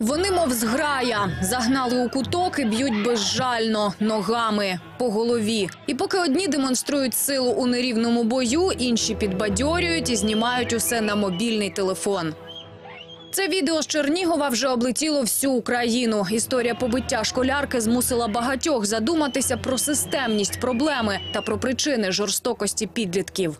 Вони, мов зграя, загнали у куток і б'ють безжально ногами по голові. І поки одні демонструють силу у нерівному бою, інші підбадьорюють і знімають усе на мобільний телефон. Це відео з Чернігова вже облетіло всю Україну. Історія побиття школярки змусила багатьох задуматися про системність проблеми та про причини жорстокості підлітків.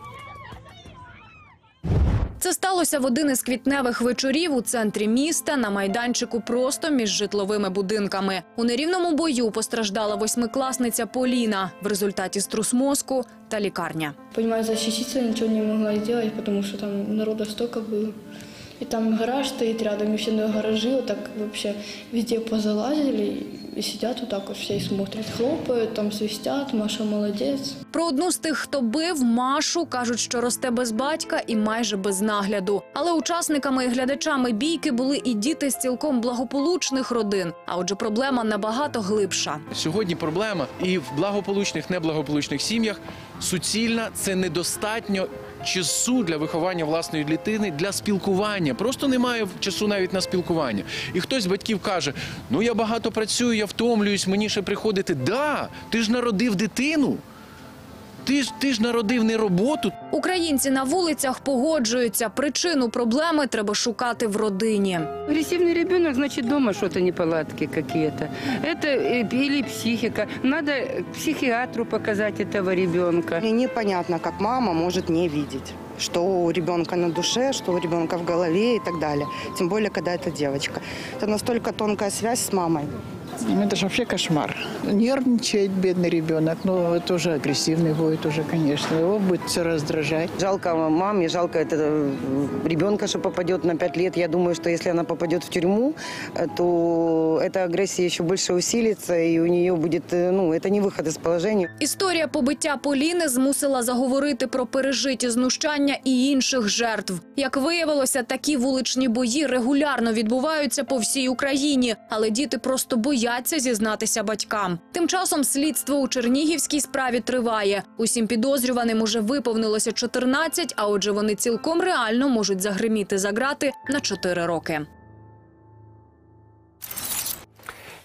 Це сталося в один із квітневих вечорів у центрі міста на майданчику просто між житловими будинками. У нерівному бою постраждала восьмикласниця Поліна в результаті струс мозку та лікарня. Понімаю, защититься нічого не могла зробити, тому що там народа стільки было. И там гараж стоит рядом, и все на гаражи вот так вообще везде позалазили и сидят вот так вот все и смотрят, хлопают, там свистят, Маша молодец. Про одну з тих, хто бив Машу, кажуть, що росте без батька і майже без нагляду. Але учасниками і глядачами бійки були і діти з цілком благополучних родин. А отже, проблема набагато глибша. Сьогодні проблема і в благополучних, неблагополучних сім'ях суцільна це недостатньо часу для виховання власної дитини для спілкування. Просто немає часу навіть на спілкування. І хтось з батьків каже: Ну я багато працюю, я втомлююсь, мені ще приходити. Да, ти ж народив дитину. Ти ж ти ж народив не роботу, Українці на вулицях погоджуються. Причину проблеми треба шукати в родині. Агрессивный ребенок, значит, дома что-то неполадки какие-то. Это э, или психика. Надо к психиатру показать этого ребенка. Мне непонятно, как мама может не видеть, что у ребенка на душе, что у ребенка в голове и так далее. Тем более, когда это девочка. Это настолько тонкая связь с мамой. Ну, Это же вообще кошмар. Нервничает бедный ребенок. Ну, это уже агрессивный будет уже, конечно. Его будет все раздражать. Жалко маме, жалко это ребенка, что попадет на 5 лет. Я думаю, что если она попадет в тюрьму, э, то эта агрессия еще больше усилится, и у нее будет, э, ну, это не выход из положения. Історія побиття Поліни змусила заговорити про пережиті знущання і інших жертв. Як виявилося, такі вуличні бої регулярно відбуваються по всій Україні, але діти просто бояться зізнатися батькам. Тим часом слідство у Чернігівській справі триває. Усім підозрюваним уже виповнилося 14, а отже, вони цілком реально можуть загриміти за грати на 4 роки.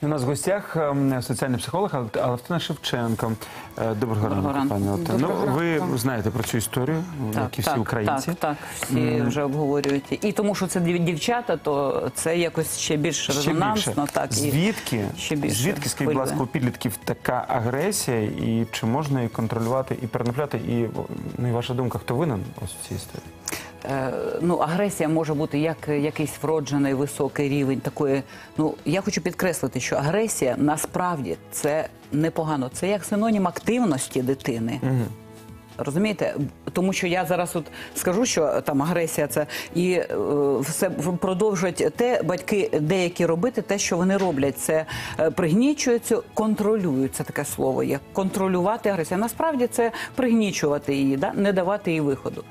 У нас в гостях ем, соціальний психолог Ал- Алевтина Шевченко. Е, Доброго ранку, ранку. пані Алевтина. Ну, ви знаєте про цю історію, як і всі українці. Так, так, всі вже обговорюють. І тому, що це дів- дівчата, то це якось ще більш Ще резонансно. більше. Так, і звідки, ще більше звідки, скажіть, будь ласка, у підлітків така агресія, і чи можна її контролювати і перенаправляти? І ну, і ваша думка, хто винен ось в цій історії? Е, ну, агресія може бути як якийсь вроджений високий рівень такої. Ну, я хочу підкреслити, що агресія насправді це непогано. Це як синонім активності дитини. Розумієте, тому що я зараз от скажу, що там агресія це і е, все продовжують те батьки деякі робити те, що вони роблять. Це е, пригнічуються, контролюють. Це таке слово є контролювати агресію. Насправді це пригнічувати її, да? не давати їй виходу.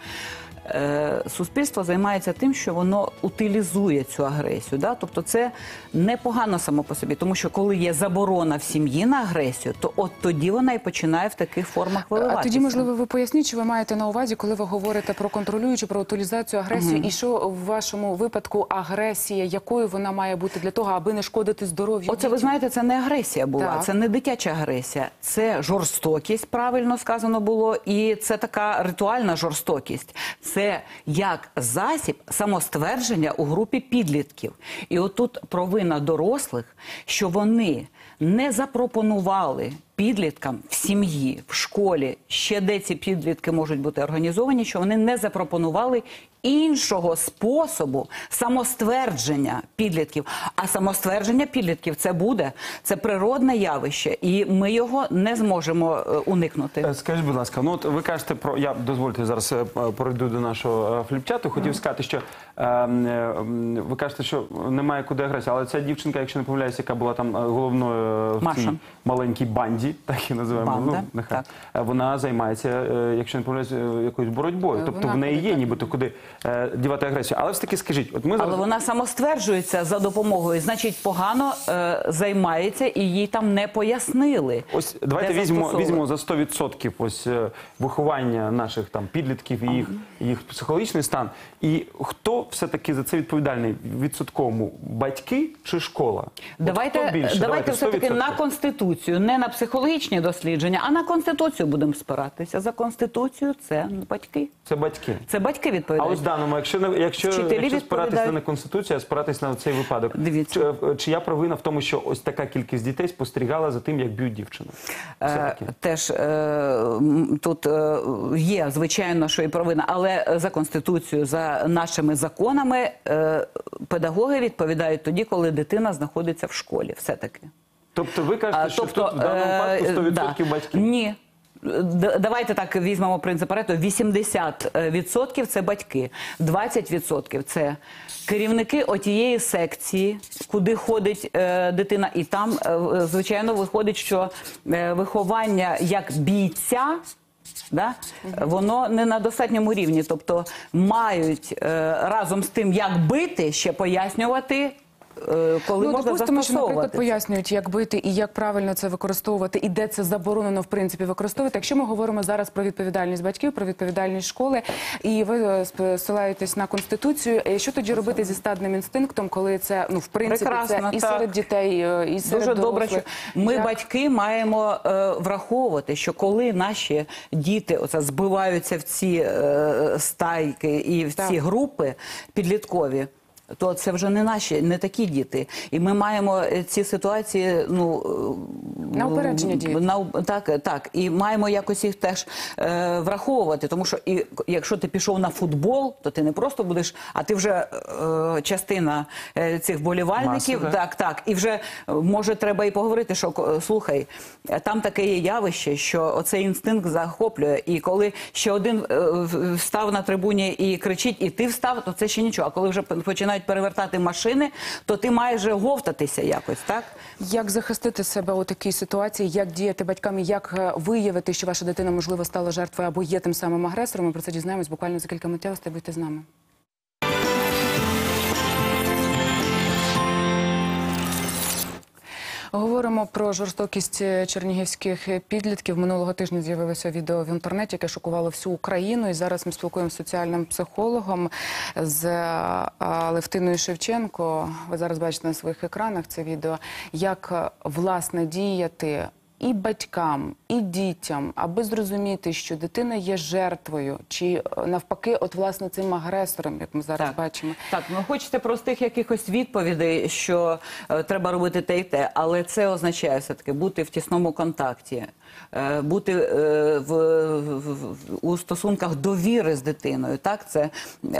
Е, Суспільство займається тим, що воно утилізує цю агресію. Да? Тобто це непогано само по собі, тому що коли є заборона в сім'ї на агресію, то от тоді вона і починає в таких формах виливатися. А тоді, можливо, ви поясніть, що ви маєте на увазі, коли ви говорите про контролюючу, про утилізацію агресію, і що в вашому випадку агресія, якою вона має бути для того, аби не шкодити здоров'ю? Оце ви знаєте, це не агресія була, Так. це не дитяча агресія, це жорстокість, правильно сказано було, і це така ритуальна жорстокість. Це як засіб самоствердження у групі підлітків. І отут провина дорослих, що вони не запропонували підліткам в сім'ї, в школі, ще де ці підлітки можуть бути організовані, що вони не запропонували іншого способу самоствердження підлітків. А самоствердження підлітків це буде, це природне явище, і ми його не зможемо е, уникнути. Е, Скажіть, будь ласка, ну от ви кажете про я дозвольте зараз е, перейду до нашого фліпчату. Хотів сказати, що е, м, е, ви кажете, що немає куди агресії, але ця дівчинка, якщо не помиляюся, яка була там головною в цій маленькій банді, так і називаємо. Банда, ну, нехай так. Вона займається, якщо не помиляюся, якоюсь боротьбою. Тобто вона в неї є нібито куди е, дівати агресію. Але все таки скажіть, от ми зараз Але вона самостверджується за допомогою, значить, погано е, займається і їй там не пояснили. Ось давайте де візьмемо, візьмемо за 100% ось е, виховання наших там підлітків і їх, їх психологічний стан. І хто все-таки за це відповідальний відсотковому? Батьки чи школа? От хто Давайте, більше? давайте все таки 100%. на конституцію, не на психологічні дослідження, а на конституцію будемо спиратися. За конституцію це батьки. Це батьки. Це батьки А відповідають. ось даному, якщо не якщо, Вчителі якщо спиратися відповідають. на конституцію, а спиратися на цей випадок, Дивіться. Чи, е, чия провина в тому, що ось така кількість дітей спостерігала за тим, як б'ють дівчину? Е, Все-таки. Теж е, м, тут е, є, звичайно, що і провина, але за конституцією, за нашими законами, е, педагоги відповідають тоді, коли дитина знаходиться в школі. Все таки. Тобто ви кажете, що тут в даному е, випадку 100% да. батьків? Ні. Давайте так візьмемо принцип Парето. 80% це батьки, 20% це керівники отієї секції, куди ходить е, дитина, і там, е, е, звичайно, виходить, що е, виховання як бійця. Да? Воно не на достатньому рівні, тобто мають е, разом з тим, як бити, ще пояснювати, коли ну, можна допустимо, що, наприклад, це. пояснюють, як бити і як правильно це використовувати, і де це заборонено в принципі використовувати. Якщо ми говоримо зараз про відповідальність батьків, про відповідальність школи, і ви е, посилаєтесь на конституцію, е, що тоді робити зі стадним інстинктом, коли це ну в принципі Прекрасно, це і так. серед дітей, е, і серед Дуже добре, що ми, Як- батьки, маємо е, враховувати, що коли наші діти оце, збиваються в ці е, стайки і в Так. ці групи підліткові. То це вже не наші, не такі діти, і ми маємо е, ці ситуації. Ну е, На упередження діяти. на так, так, і маємо якось їх теж е, враховувати. Тому що і якщо ти пішов на футбол, то ти не просто будеш, а ти вже е, частина е, цих вболівальників. Маси. Так, так. І вже е, може треба і поговорити, що слухай, там таке є явище, що оцей інстинкт захоплює. І коли ще один е, встав на трибуні і кричить, і ти встав, то це ще нічого. А коли вже п- починають перевертати машини, то ти маєш говтатися якось, так? Як захистити себе у такій ситуації, як діяти батькам, і як е, виявити, що ваша дитина можливо стала жертвою або є тим самим агресором? Ми про це дізнаємось буквально за кілька миттєвостей. Будьте з нами. Говоримо про жорстокість е, чернігівських підлітків. Минулого тижня з'явилося відео в інтернеті, яке шокувало всю Україну. І зараз ми спілкуємося з соціальним психологом з е, Левтиною Шевченко. Ви зараз бачите на своїх екранах це відео. Як е, власне діяти і батькам, і дітям, аби зрозуміти, що дитина є жертвою, чи е, навпаки, от власне цим агресором, як ми зараз Так. бачимо. Так, ви хочете простих якихось відповідей, що е, треба робити те і те, але це означає все-таки бути в тісному контакті, бути е, в, в- в- у стосунках довіри з дитиною. Так, це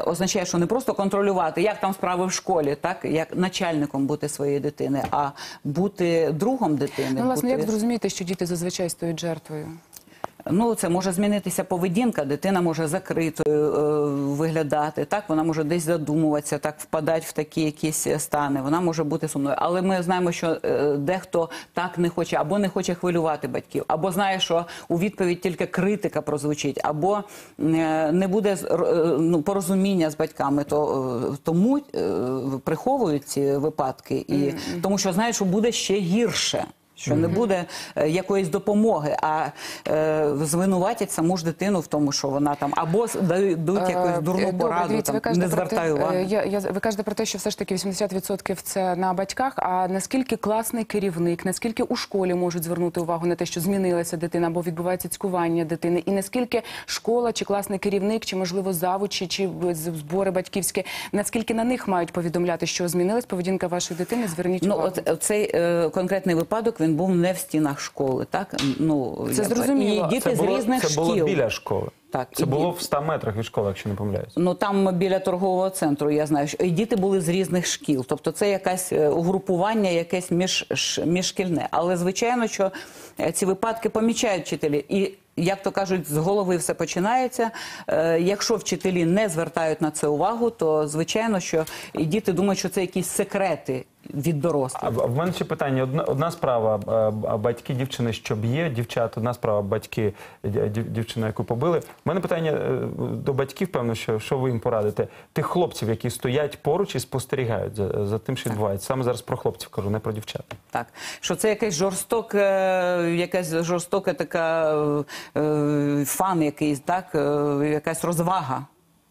означає, що не просто контролювати, як там справи в школі, так як начальником бути своєї дитини, а бути другом дитини. Ну, власне, бути... як зрозуміти, що діти зазвичай стають жертвою? Ну, це може змінитися поведінка. Дитина може закритою е, виглядати. Так, вона може десь задумуватися, так впадати в такі якісь стани. Вона може бути сумною. Але ми знаємо, що е, дехто так не хоче, або не хоче хвилювати батьків, або знає, що у відповідь тільки критика прозвучить, або е, не буде е, ну, порозуміння з батьками. То е, тому е, приховують ці випадки, і тому що знають, що буде ще гірше. Що не буде е, якоїсь допомоги, а е, звинуватять саму ж дитину в тому, що вона там або с- дадуть якусь Е, дурну добре, пораду, дивіться, там, ви кажете не про те- звертай уваги. е, Я, я, ви кажете про те, що все ж таки 80% це на батьках. А наскільки класний керівник, наскільки у школі можуть звернути увагу на те, що змінилася дитина або відбувається цькування дитини, і наскільки школа чи класний керівник, чи можливо завучі, чи з- збори батьківські, наскільки на них мають повідомляти, що змінилась поведінка вашої дитини? Зверніть Ну, увагу. от цей е, конкретний випадок він був не в стінах школи, так ну Це зрозуміло. і діти це з було, різних це було шкіл. біля школи. Так, Це і було ді- в 100 метрах від школи, якщо не помиляюсь. Ну там біля торгового центру я знаю, що і діти були з різних шкіл. Тобто це якесь е, угрупування, якесь між ш- міжшкільне. Але звичайно, що е, ці випадки помічають вчителі. І як то кажуть, з голови все починається. Е, Якщо вчителі не звертають на це увагу, то звичайно, що і діти думають, що це якісь секрети від дорослих. А в мене ще питання. Одна, одна справа е, батьки дівчини, що б'є дівчат, одна справа батьки дя- дів- дівчину, яку побили. У мене питання е, до батьків, певно, що, що ви їм порадите? Тих хлопців, які стоять поруч і спостерігають за, за тим, що відбувається. Саме зараз про хлопців кажу, не про дівчат. Так, що це якесь жорстоке, якась жорстока така е, фан якийсь, так, якась розвага.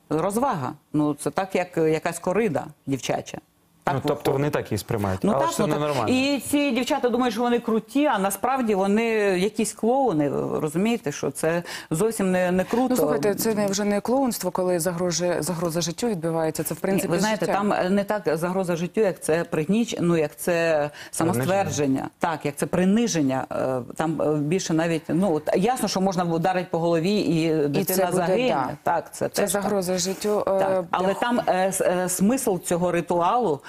Розвага. Ну, це так, як якась корида дівчача. Так ну, тобто вони так її сприймають. Ну Але так, це ну, так. ненормально. І ці дівчата думають, що вони круті, а насправді вони якісь клоуни. Розумієте, що це зовсім не, не круто. Ну слухайте, це не вже не клоунство, коли загрожує загроза життю відбувається. Це в Ні, принципі ви знаєте, життя. там е, не так загроза життю, як це пригніч, ну як це самоствердження, так як це приниження. Е, Там е, більше навіть ну ясно, що можна вдарити по голові і дитина це буде, загине. да. Так, це, Це теж так. загроза життю. е, Так, але там е, е, смисл цього ритуалу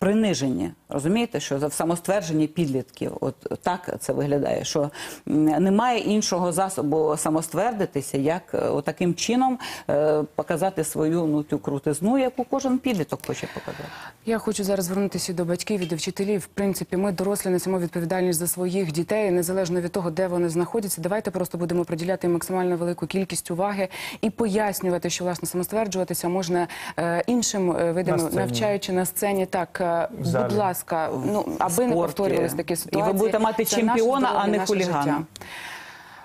приниженні. Розумієте, що за- в самоствердженні підлітків, от так це виглядає, що немає іншого засобу самоствердитися, як е, отаким чином е, показати свою ну цю крутизну, яку кожен підліток хоче показати. Я хочу зараз звернутися до батьків і до вчителів. В принципі, ми дорослі несемо відповідальність за своїх дітей, незалежно від того, де вони знаходяться. Давайте просто будемо приділяти їм максимально велику кількість уваги і пояснювати, що власне самостверджуватися можна е, іншим е, видам, На навчаючи на сцені. Так, е, залі. будь ласка, ну аби не спорті. повторювались такі І ви будете мати Це чемпіона, а не хулігана. життя.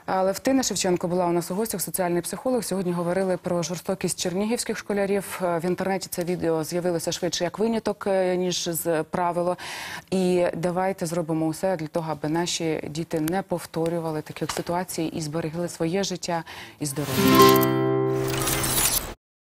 Левтина Шевченко була у нас у гостях, соціальний психолог. Сьогодні говорили про жорстокість чернігівських школярів. Е, В інтернеті це відео з'явилося швидше як виняток, е, ніж з правило. І давайте зробимо усе для того, аби наші діти не повторювали таких ситуацій і зберегли своє життя і здоров'я.